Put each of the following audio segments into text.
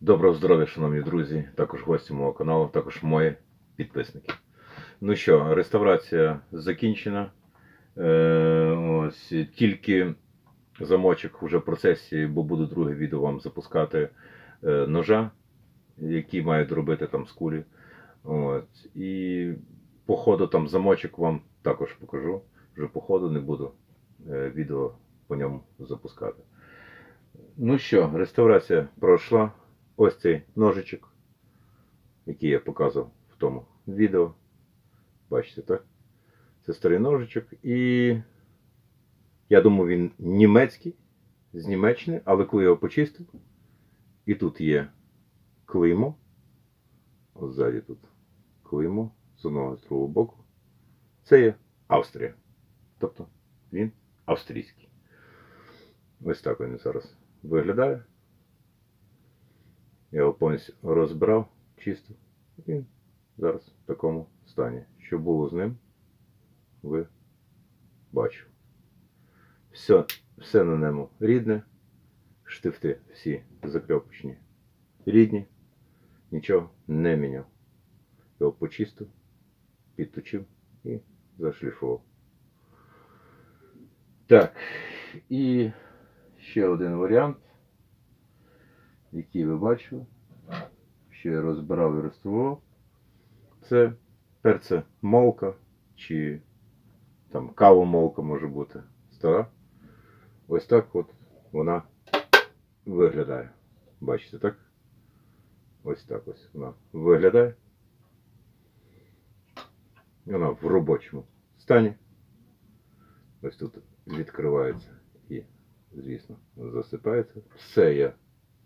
Доброго здоров'я, шановні друзі, також гості мого каналу, також мої підписники. Ну що, реставрація закінчена. Е, ось, тільки замочок вже в процесі, бо буду друге відео вам запускати е, ножа, які мають робити там з кулі. От, і по ходу там замочок вам також покажу. Вже по ходу не буду е, відео по ньому запускати. Ну що, реставрація пройшла. Ось цей ножичок, який я показував в тому відео. Бачите, так? Це старий ножичок. І я думаю, він німецький, з Німеччини, але коли я його почистив, і тут є клеймо. Ось ззаді тут клеймо з одного з другого боку. Це є Австрія. Тобто він австрійський. Ось так він зараз виглядає. Я його повністю розбирав, чистив. Він зараз в такому стані. Що було з ним, ви бачу. Все, все на ньому рідне. Штифти всі закльопочні рідні. Нічого не міняв. Його почистив, підточив і зашліфував. Так, і ще один варіант який ви бачили, що я розбирав і реставрував, це перце молка чи там кавомолка може бути стара. Ось так от вона виглядає. Бачите, так? Ось так ось вона виглядає. Вона в робочому стані. Ось тут відкривається і, звісно, засипається. Все я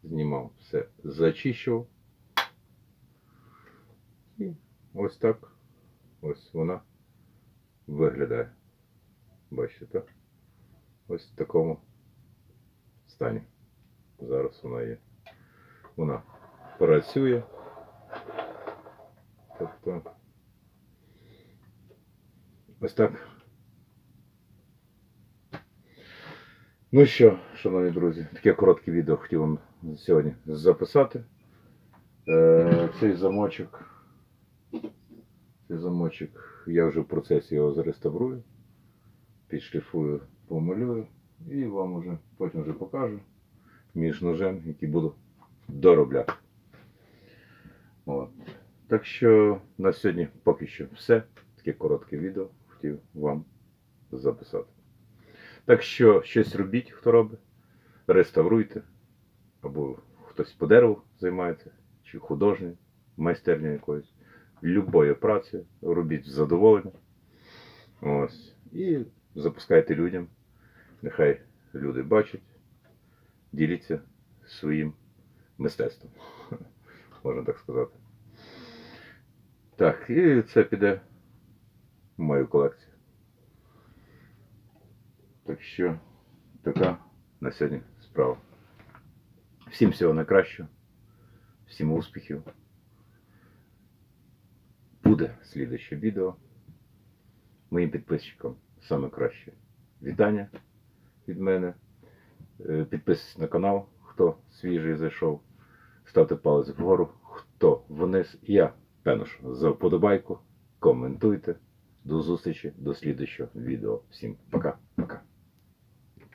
знімав, все зачищував. І ось так ось вона виглядає. Бачите, так? Ось в такому стані. Зараз вона є. Вона працює. Тобто ось так. Ну що, шановні друзі, таке коротке відео хотів вам сьогодні записати. Е, цей замочок. Цей замочок я вже в процесі його зареставрую, підшліфую, помалюю і вам уже потім вже покажу між ножем, який буду доробляти. От. Так що на сьогодні поки що все. Таке коротке відео хотів вам записати. Так що щось робіть, хто робить, реставруйте, або хтось по дереву займається, чи художньою, майстерня якоюсь. Любою працею робіть з задоволенням. Ось. І запускайте людям. Нехай люди бачать, діліться своїм мистецтвом. Можна так сказати. Так, і це піде в мою колекцію. Так що така на сьогодні справа. Всім всього найкращого, всім успіхів. Буде слідуще відео. Моїм підписчикам саме краще вітання від мене. Е, Підписуйтесь на канал, хто свіжий зайшов. Ставте палець вгору, хто вниз. Я пенош за вподобайку. Коментуйте. До зустрічі, до слідуючого відео. Всім пока-пока.